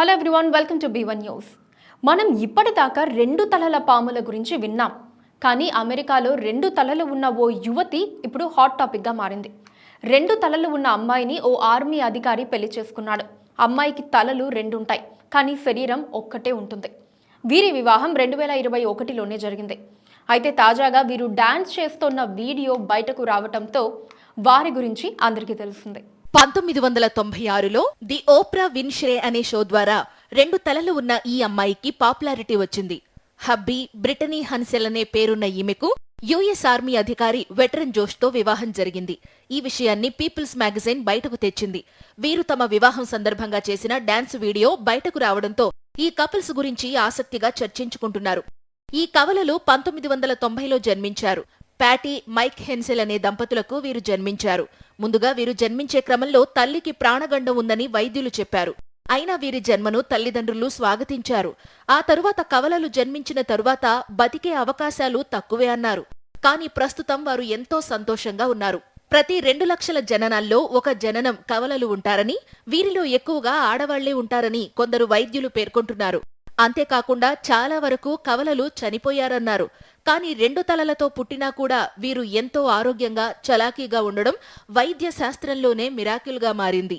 Hello everyone welcome to B one news మనం ఇప్పటిదాకా రెండు తలల పాముల గురించి విన్నాం. కానీ అమెరికాలో రెండు తలలు ఉన్న ఓ యువతి ఇప్పుడు హాట్ టాపిక్గా మారింది. రెండు తలలు ఉన్న అమ్మాయిని ఓ ఆర్మీ అధికారి పెళ్ళి చేసుకున్నాడు. అమ్మాయికి తలలు రెండుంటాయి కానీ శరీరం ఒక్కటే ఉంటుంది. వీరి వివాహం రెండు వేల ఇరవై ఒకటిలోనే జరిగింది. అయితే తాజాగా వీరు డ్యాన్స్ చేస్తున్న వీడియో బయటకు రావటంతో వారి గురించి అందరికీ తెలుస్తుంది. పంతొమ్మిది వందల తొంభై ఆరులో ది ఓప్రా విన్ష్రే అనే షో ద్వారా రెండు తలలు ఉన్న ఈ అమ్మాయికి పాపులారిటీ వచ్చింది. హబ్బీ బ్రిటనీ హన్సెల్ అనే పేరున్న ఈమెకు యుఎస్ ఆర్మీ అధికారి వెటరన్ జోష్తో వివాహం జరిగింది. ఈ విషయాన్ని పీపుల్స్ మ్యాగజైన్ బయటకు తెచ్చింది. వీరు తమ వివాహం సందర్భంగా చేసిన డాన్స్ వీడియో బయటకు రావడంతో ఈ కపుల్స్ గురించి ఆసక్తిగా చర్చించుకుంటున్నారు. ఈ కవలలు పంతొమ్మిది వందల తొంభైలో జన్మించారు. ప్యాటీ మైక్ హెన్సెల్ అనే దంపతులకు వీరు జన్మించారు. ముందుగా వీరు జన్మించే క్రమంలో తల్లికి ప్రాణగండం ఉందని వైద్యులు చెప్పారు. అయినా వీరి జన్మను తల్లిదండ్రులు స్వాగతించారు. ఆ తరువాత కవలలు జన్మించిన తరువాత బతికే అవకాశాలు తక్కువే అన్నారు. కానీ ప్రస్తుతం వారు ఎంతో సంతోషంగా ఉన్నారు. ప్రతి రెండు లక్షల జననాల్లో ఒక జననం కవలలు ఉంటారని వీరిలో ఎక్కువగా ఆడవాళ్ళే ఉంటారని కొందరు వైద్యులు పేర్కొంటున్నారు. అంతేకాకుండా చాలా వరకు కవలలు చనిపోయారన్నారు. కానీ రెండు తలలతో పుట్టినా కూడా వీరు ఎంతో ఆరోగ్యంగా చలాకీగా ఉండడం వైద్య శాస్త్రంలోనే మిరాకిల్గా మారింది.